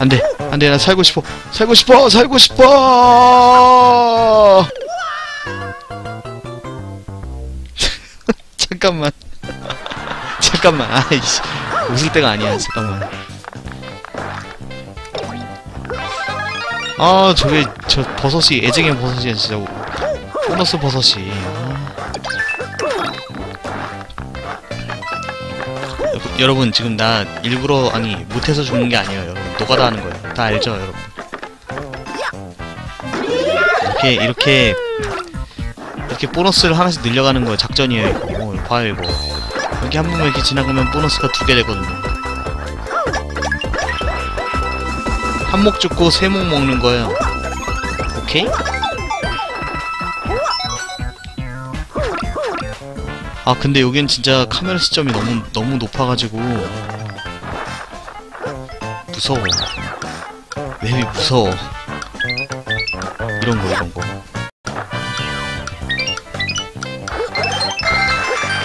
안돼 안돼. 나 살고 싶어. 살고 싶어 살고 싶어. 잠깐만. 잠깐만. 아이씨. 웃을 때가 아니야. 잠깐만. 아 저게 저 버섯이 애증의 버섯이 진짜. 보너스 버섯이 여- 여러분 지금 나 일부러 아니 못해서 죽는 게 아니에요 여러분. 노가다 하는 거예요. 다 알죠 여러분? 이렇게 이렇게 이렇게 보너스를 하나씩 늘려가는 거 작전이에요 이거. 어, 봐요 이거. 여기 한 번만 이렇게 지나가면 보너스가 두 개 되거든요. 한 목 죽고 세 목 먹는 거예요. 오케이? 아 근데 여긴 진짜 카메라 시점이 너무 너무 높아가지고 무서워. 맵이 무서워. 이런 거 이런 거.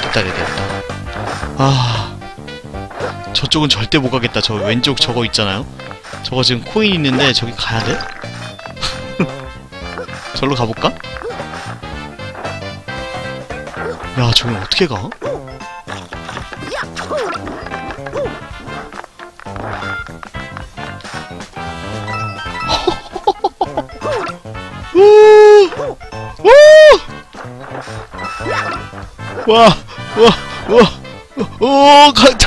됐다 됐다 아 저쪽은 절대 못 가겠다. 저 왼쪽 저거 있잖아요? 저거 지금 코인 있는데 저기 가야 돼? 절로 가볼까? 야 저기 어떻게 가? 와, 와, 와, 오, 가,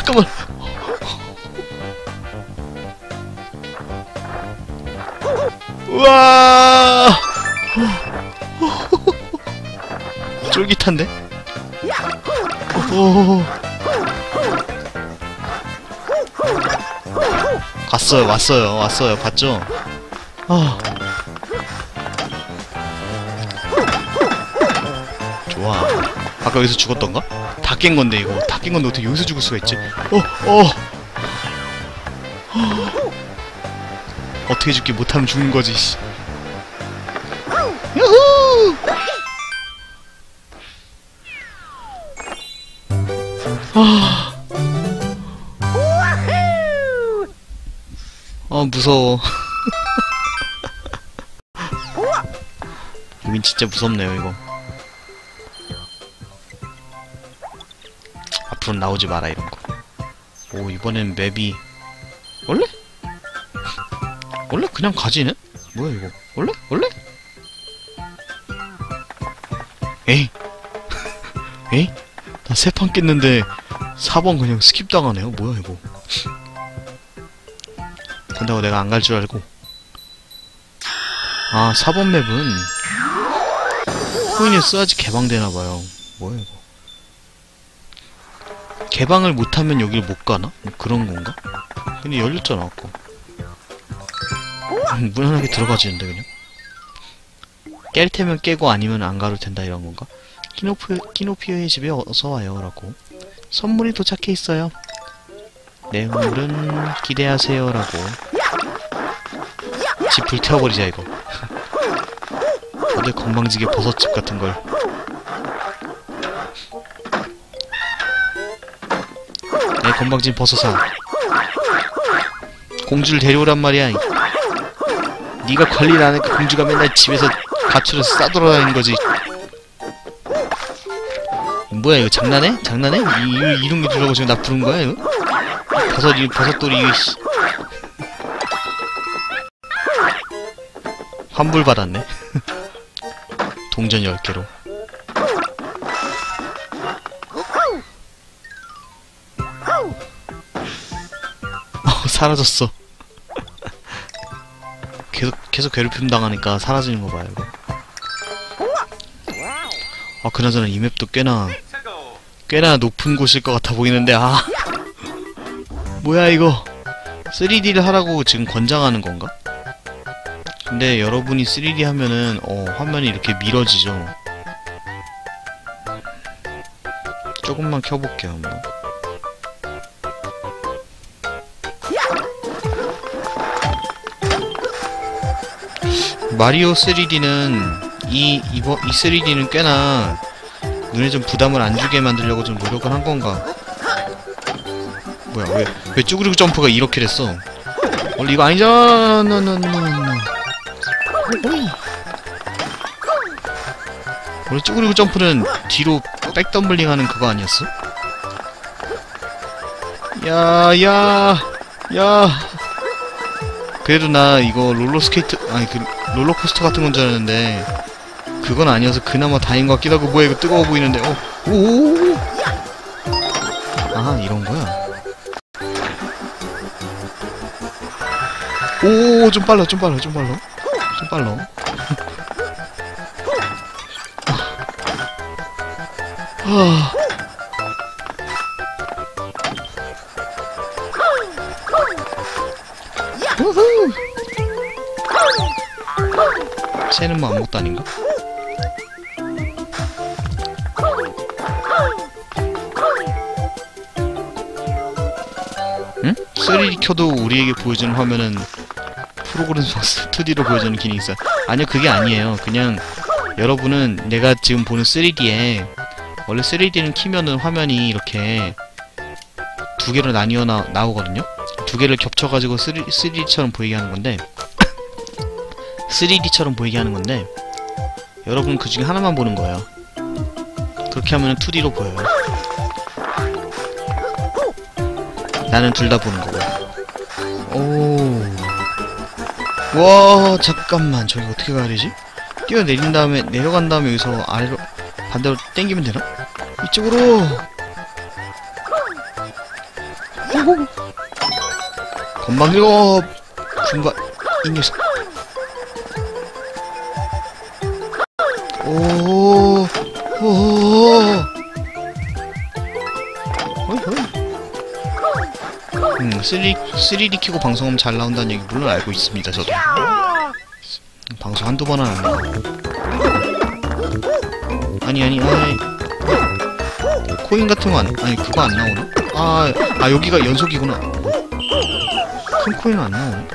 갔어요, 왔어요, 왔어요, 봤죠? 아. 좋아. 아까 여기서 죽었던가? 다 깬 건데, 이거. 다 깬 건데 어떻게 여기서 죽을 수가 있지? 어, 어. 어떻게 죽기 못하면 죽는 거지, 씨. 아, 무서워. 여긴 진짜 무섭네요, 이거. 앞으로 나오지 마라, 이런 거. 오, 이번엔 맵이. 원래? 원래 그냥 가지네? 뭐야, 이거. 원래? 원래? 에이. 에이? 나 세 판 깼는데 4번 그냥 스킵 당하네요. 뭐야, 이거. 근다고 내가 안 갈 줄 알고. 아, 4번 맵은 코인을 써야지 개방되나봐요. 뭐야, 이거. 개방을 못하면 여기를 못 가나? 뭐 그런 건가? 근데 열렸잖아, 아까. 음, 무난하게 들어가지는데, 그냥. 깰 테면 깨고 아니면 안 가도 된다, 이런 건가? 키노프, 키노피오의 집에 어서 와요, 라고. 선물이 도착해 있어요. 내용물은 기대하세요, 라고. 집 불태워버리자, 이거. 다들 건방지게 버섯집 같은 걸. 내 건방진 버섯아. 공주를 데려오란 말이야. 네가 관리를 안 하니까 공주가 맨날 집에서 가출을 싸돌아다니는 거지. 뭐야 이거 장난해? 장난해? 이, 이, 이런 게 주려고 지금 나 부른 거야 이거? 버섯 이 버섯돌이 이거 환불 받았네. 동전 10개로. 어, 사라졌어. 계속, 계속 괴롭힘 당하니까 사라지는 거 봐요, 이거. 아, 그나저나 이 맵도 꽤나, 꽤나 높은 곳일 것 같아 보이는데, 아. 뭐야, 이거. 3D를 하라고 지금 권장하는 건가? 근데 여러분이 3D 하면은, 어, 화면이 이렇게 밀어지죠. 조금만 켜볼게요, 한번. 마리오 3D는 이 이번 이 3D는 꽤나 눈에 좀 부담을 안 주게 만들려고 좀 노력을 한 건가? 뭐야 왜 왜 쭈그리고 점프가 이렇게 됐어? 원래 이거 아니잖아. 원래 쭈그리고 점프는 뒤로 백덤블링 하는 그거 아니었어? 야, 야, 야. 그래도 나 이거 롤러스케이트, 아니 그 롤러코스터 같은 건 줄 알았는데 그건 아니어서 그나마 다행인 것 같기도 하고 뭐야 이거 뜨거워 보이는데 어, 오, 아 이런 거야. 오, 좀 빨라, 좀 빨라, 좀 빨라, 좀 아. 우후. 쟤는 뭐 아무것도 아닌가? 응? 3D 켜도 우리에게 보여주는 화면은 프로그램 소스 2D로 보여주는 기능이 있어요. 아니요, 그게 아니에요. 그냥 여러분은 내가 지금 보는 3D에 원래 3D는 키면은 화면이 이렇게 두 개로 나뉘어 나, 나오거든요? 두 개를 겹쳐가지고 3, 3D처럼 보이게 하는 건데 3D처럼 보이게 하는 건데 여러분 그 중에 하나만 보는 거예요. 그렇게 하면 2D로 보여요. 나는 둘 다 보는 거고. 오. 와, 잠깐만. 저기 어떻게 가야 되지? 뛰어내린 다음에, 내려간 다음에 여기서 아래로, 반대로 땡기면 되나? 이쪽으로! 건방지고! 군바, 이 녀석. 오, 오, 3D, 3D 키고 방송하면 잘 나온다는 얘기 물론 알고 있습니다, 저도. 방송 한두 번안 한다. 아니, 아니, 아니. 코인 같은 거 안, 아니, 그거 안 나오나? 아, 아, 여기가 연속이구나. 큰 코인은 안 나오네.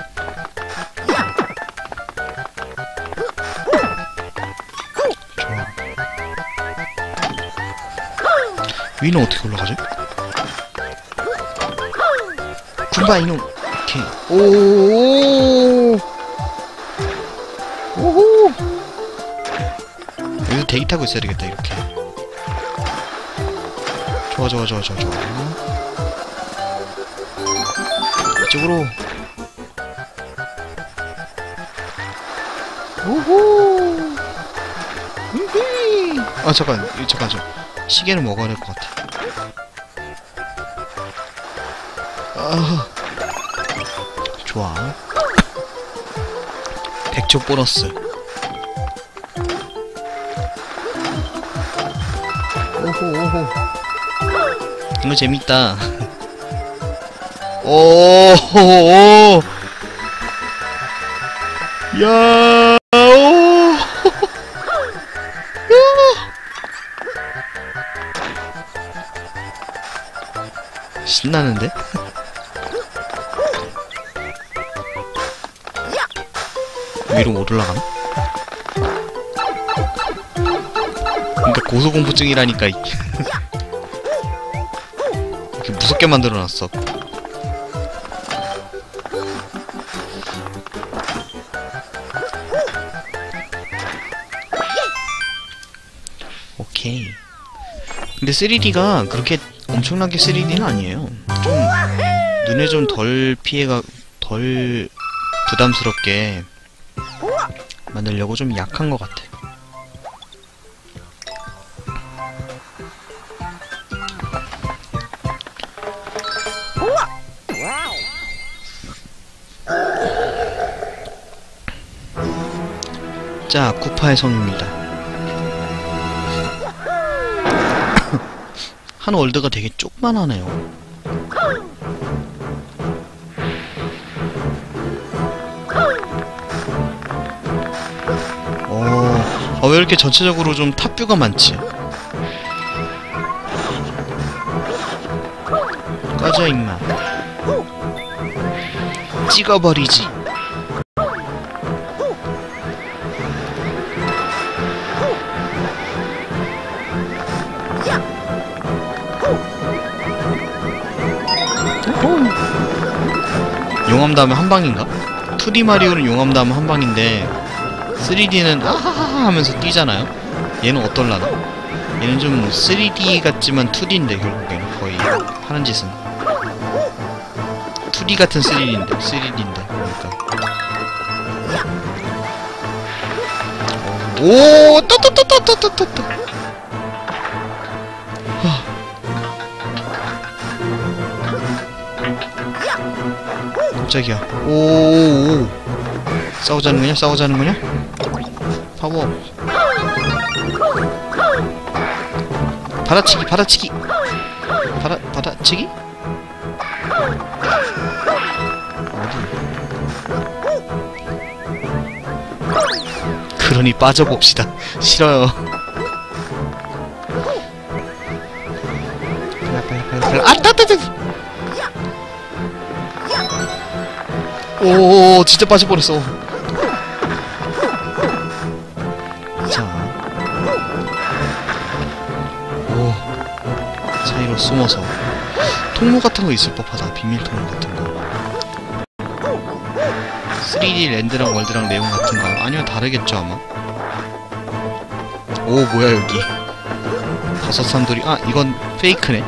좋아. 위는 어떻게 올라가지? 군바 이놈. 오케이 오 오호. 여기서 대기 타고 있어야 되겠다 이렇게. 좋아 좋아 좋아 좋아 좋아. 이쪽으로. 오호. 우휘 아 잠깐 이, 잠깐 좀. 시계를 먹어야 될 것 같아. 아, 좋아. 100초 보너스. 오호, 오호. 이거 재밌다. 오, 오, 야, 오. 야. 신나는데? 위로 못 올라가나? 그러니까 고소공포증이라니까 이렇게 무섭게 만들어놨어. 오케이. 근데 3D가 그렇게 엄청나게 3D는 아니에요. 좀 눈에 좀 덜 피해가 덜 부담스럽게 만들려고 좀 약한 것 같아. 자, 쿠파의 성입니다. 한 월드가 되게 조그만하네요. 어, 어, 왜 이렇게 전체적으로 좀 탑뷰가 많지? 꺼져 임마 찍어버리지 용암 다음에 한 방인가? 2D 마리오는 용암 다음에 한 방인데 3D는 아하하하 하면서 뛰잖아요? 얘는 어떨라나? 얘는 좀 3D 같지만 2D인데 결국에는 거의 하는 짓은 2D 같은 3D인데 3D인데 그러니까 어, 오! 또또또또또또또 깜짝이야 오오오 싸우자는 거냐? 싸우자는 거냐? 파워 받아치기 받아치기 받아 받아치기? 어디? 그러니 빠져봅시다 싫어요 아따따따 오 진짜 빠져버렸어 숨어서. 통로 같은 거 있을 법하다. 비밀 통로 같은 거. 3D 랜드랑 월드랑 내용 같은 거. 아니면 다르겠죠 아마? 오 뭐야 여기. 버섯 산돌이 아 이건 페이크네.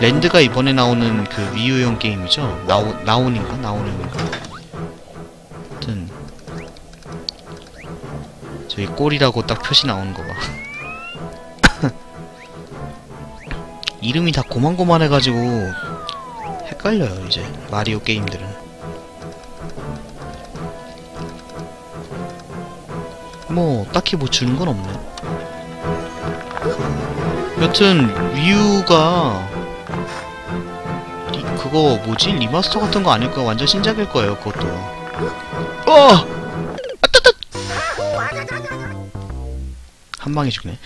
랜드가 이번에 나오는 그 위유형 게임이죠? 나오, 나온인가? 나오는인가? 꼴이라고 딱 표시 나오는 거 봐. 이름이 다 고만고만해가지고 헷갈려요 이제. 마리오 게임들은. 뭐 딱히 뭐 주는 건 없네. 여튼 위유가 리, 그거 뭐지? 리마스터 같은 거 아닐까? 완전 신작일 거예요 그것도. 어 한 방에 죽네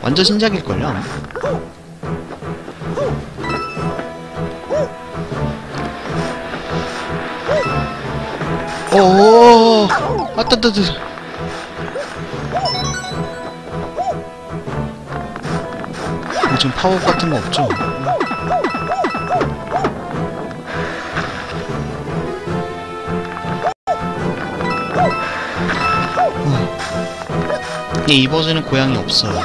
완전 신작일걸요 아마. 어어 아따따따 요즘 파워 같은 거 없죠? 어. 예, 이 버전은 고양이 없어요.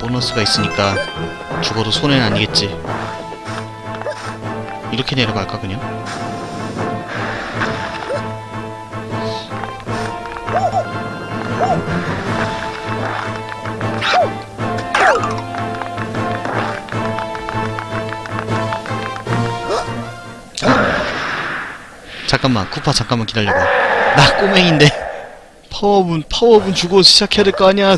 보너스가 있으니까 죽어도 손해는 아니겠지. 이렇게 내려갈까 그냥? 잠깐만 쿠파 잠깐만 기다려봐. 나 꼬맹인데. 파워분 파워분 주고 시작해야 될 거 아니야